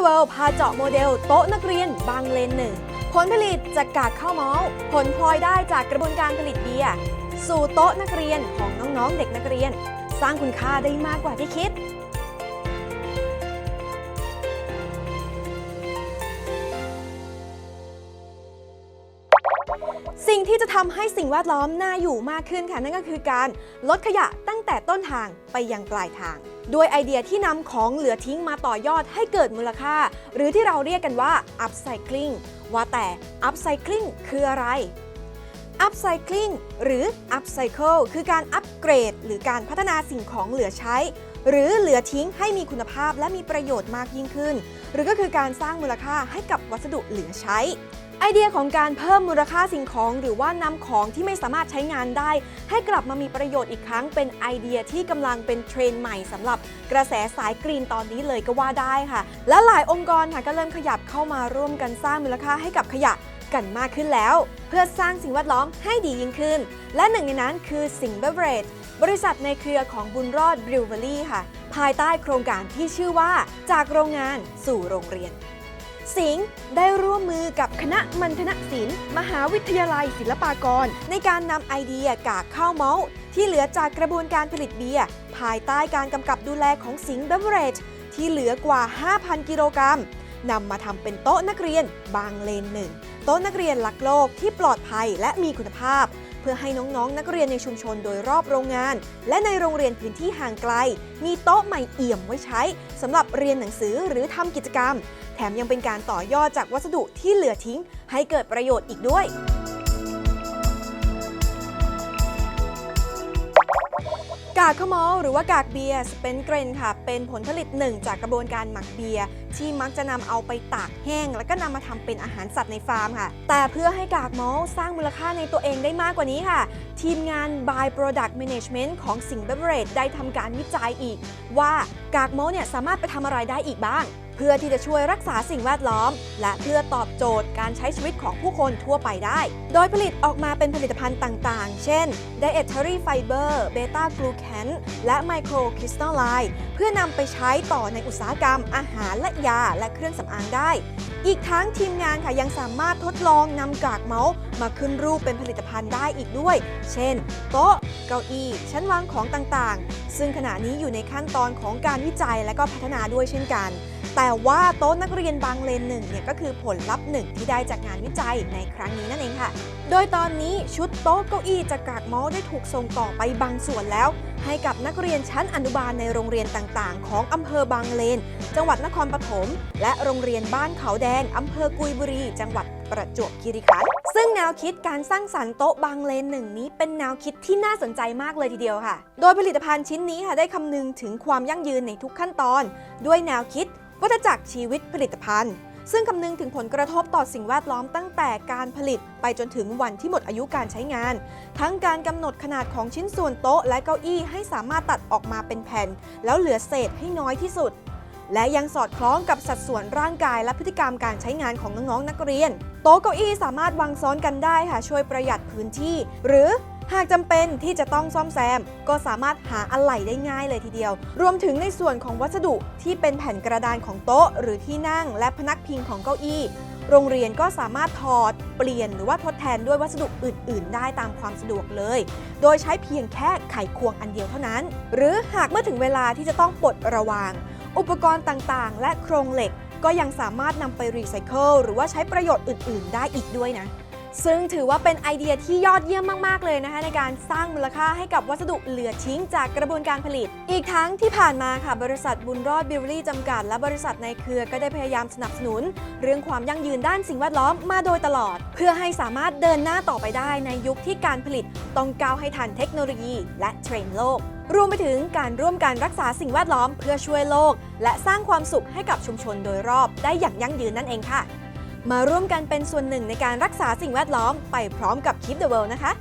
the World พาเจาะโมเดลโต๊ะนักเรียนบางเลนหนึ่งผลผลิตจากกากข้าวเมาส์ผลพลอยได้จากกระบวนการผลิตเบียร์สู่โต๊ะนักเรียนของน้องๆเด็กนักเรียน สร้างคุณค่าได้มากกว่าที่คิด สิ่งที่จะทำให้สิ่งแวดล้อมน่าอยู่มากขึ้นค่ะ นั่นก็คือการลดขยะตั้งแต่ต้นทางไปยังปลายทาง ด้วยไอเดียที่นำของเหลือทิ้งมาต่อยอดให้เกิดมูลค่า หรือที่เราเรียกกันว่า upcycling ว่าแต่ upcycling คืออะไร upcycling หรือ upcycle คือการอัปเกรด หรือการพัฒนาสิ่งของเหลือใช้ หรือเหลือทิ้งให้มีคุณภาพและมีประโยชน์มากยิ่งขึ้น หรือก็คือการสร้างมูลค่าให้กับวัสดุเหลือใช้ ไอเดียของการเพิ่มมูลค่าสิ่งของ หรือว่านำของที่ไม่สามารถใช้งานได้ ให้กลับมามีประโยชน์อีกครั้ง เป็นไอเดียที่กำลังเป็นเทรนด์ใหม่สำหรับกระแสสายกรีนตอนนี้เลยก็ว่าได้ค่ะ และหลายองค์กรค่ะก็เริ่มขยับเข้ามาร่วมกันสร้างมูลค่าให้กับขยะกันมากขึ้นแล้ว เพื่อสร้างสิ่งแวดล้อมให้ดียิ่งขึ้น และหนึ่งในนั้นคือสิงเบเวอเรจบริษัทในเครือของบุญรอดบริวเวอรี่ค่ะ ภายใต้โครงการที่ชื่อว่าจากโรงงานสู่โรงเรียน สิงห์ได้ร่วมมือกับคณะมัณฑนศิลป์มหาวิทยาลัยศิลปากร ในการนำไอเดียกากข้าวเมาส์ที่เหลือจากกระบวนการผลิตเบียร์ภายใต้การกำกับดูแลของสิงห์เบเวอเรจที่เหลือกว่า 5,000 กิโลกรัมนำมาทำเป็นโต๊ะนักเรียนบางเลนหนึ่งโต๊ะนักเรียนรักโลกที่ปลอดภัยและมีคุณภาพ เพื่อให้น้องๆ นักเรียนในชุมชนโดยรอบโรงงาน และในโรงเรียนพื้นที่ห่างไกล มีโต๊ะใหม่เอี่ยมไว้ใช้สำหรับเรียนหนังสือหรือทำกิจกรรม แถมยังเป็นการต่อยอดจากวัสดุที่เหลือทิ้ง ให้เกิดประโยชน์อีกด้วยกากข้าวเมาหรือว่ากากเบียร์สเปนเกรนค่ะ เป็นผลผลิตหนึ่งจากกระบวนการหมักเบียร์ ที่มักจะนำเอาไปตากแห้ง แล้วก็นำมาทำเป็นอาหารสัตว์ในฟาร์มค่ะ แต่เพื่อให้กากเมาสร้างมูลค่าในตัวเองได้มากกว่านี้ค่ะ ทีมงาน By Product Management ของสิงห์เบเวอเรจได้ทำการวิจัยอีก ว่ากากเมาเนี่ยสามารถไปทำอะไรได้อีกบ้าง พื่อที่จะช่วยรักษาสิ่งแวดล้อม และเพื่อตอบโจทย์การใช้ชีวิตของผู้คนทั่วไปได้ โดยผลิตออกมาเป็นผลิตภัณฑ์ต่างๆ เช่น Dietary Fiber Beta Glucan และ Micro Crystalline เพื่อนำไปใช้ต่อในอุตสาหกรรม อาหารและยาและเครื่องสำอางได้ อีกทั้งทีมงานค่ะยังสามารถทดลองนำกากเมาส์มาขึ้นรูปเป็นผลิตภัณฑ์ได้อีกด้วย เช่น โต๊ะ เก้าอี้ ชั้นวางของต่างๆ ซึ่งขณะนี้อยู่ในขั้นตอนของการวิจัยและก็พัฒนาด้วยเช่นกัน แต่ว่าโต๊ะนักเรียนบางเลนหนึ่งเนี่ยก็คือผลลัพธ์หนึ่งที่ได้จากงานวิจัยในครั้งนี้นั่นเองค่ะ โดยตอนนี้ชุดโต๊ะเก้าอี้จากกากมาส์ได้ถูกส่งต่อไปบางส่วนแล้ว ให้กับนักเรียนชั้นอนุบาลในโรงเรียนต่างๆ ของอำเภอบางเลน จังหวัดนครปฐมและโรงเรียนบ้านเขาแดงอำเภอกุยบุรี จังหวัดประจวบคีรีขันธ์ซึ่งแนวคิดการสร้างสรรค์โต๊ะบางเลนหนึ่งนี้เป็นแนวคิดที่น่าสนใจมากเลยทีเดียวค่ะ โดยผลิตภัณฑ์ชิ้นนี้ค่ะได้คำนึงถึงความยั่งยืนในทุกขั้นตอน ด้วยแนวคิด วัฏจักรชีวิตผลิตภัณฑ์ ซึ่งคำนึงถึงผลกระทบต่อสิ่งแวดล้อมตั้งแต่การผลิตไปจนถึงวันที่หมดอายุการใช้งาน ทั้งการกำหนดขนาดของชิ้นส่วนโต๊ะและเก้าอี้ให้สามารถตัดออกมาเป็นแผ่น แล้วเหลือเศษให้น้อยที่สุด และยังสอดคล้องกับสัดส่วนร่างกายและพฤติกรรมการใช้งานของน้องๆนักเรียน โต๊ะเก้าอี้สามารถวางซ้อนกันได้ค่ะช่วยประหยัดพื้นที่ หรือ หากจำเป็นที่จะต้องซ่อมแซม ก็สามารถหาอะไหล่ได้ง่ายเลยทีเดียว รวมถึงในส่วนของวัสดุที่เป็นแผ่นกระดานของโต๊ะ หรือที่นั่งและพนักพิงของเก้าอี้ โรงเรียนก็สามารถถอด เปลี่ยนหรือว่าทดแทนด้วยวัสดุอื่น ๆ ได้ตามความสะดวกเลย โดยใช้เพียงแค่ไขควงอันเดียวเท่านั้น หรือหากเมื่อถึงเวลาที่จะต้องปลดระวาง อุปกรณ์ต่างๆ และโครงเหล็กก็ยังสามารถนำไปรีไซเคิลหรือว่าใช้ประโยชน์อื่น ๆ ได้อีกด้วยนะ ซึ่งถือว่าเป็นไอเดียที่ยอดเยี่ยมมาก ๆ เลยนะคะ ในการสร้างมูลค่าให้กับวัสดุเหลือทิ้งจากกระบวนการผลิต อีกทั้งที่ผ่านมาค่ะ บริษัทบุญรอดบิวรี่จำกัด และบริษัทในเครือก็ได้พยายามสนับสนุน เรื่องความยั่งยืนด้านสิ่งแวดล้อมมาโดยตลอด เพื่อให้สามารถเดินหน้าต่อไปได้ในยุคที่การผลิตต้องก้าวให้ทันเทคโนโลยี และเทรนด์โลกรวมไปถึงการร่วมกันรักษาสิ่งแวดล้อมเพื่อช่วยโลก และสร้างความสุขให้กับชุมชนโดยรอบได้อย่างยั่งยืนนั่นเองค่ะ มาร่วมกันเป็นส่วนหนึ่งในการรักษาสิ่งแวดล้อมไปพร้อมกับ Keep the World นะคะ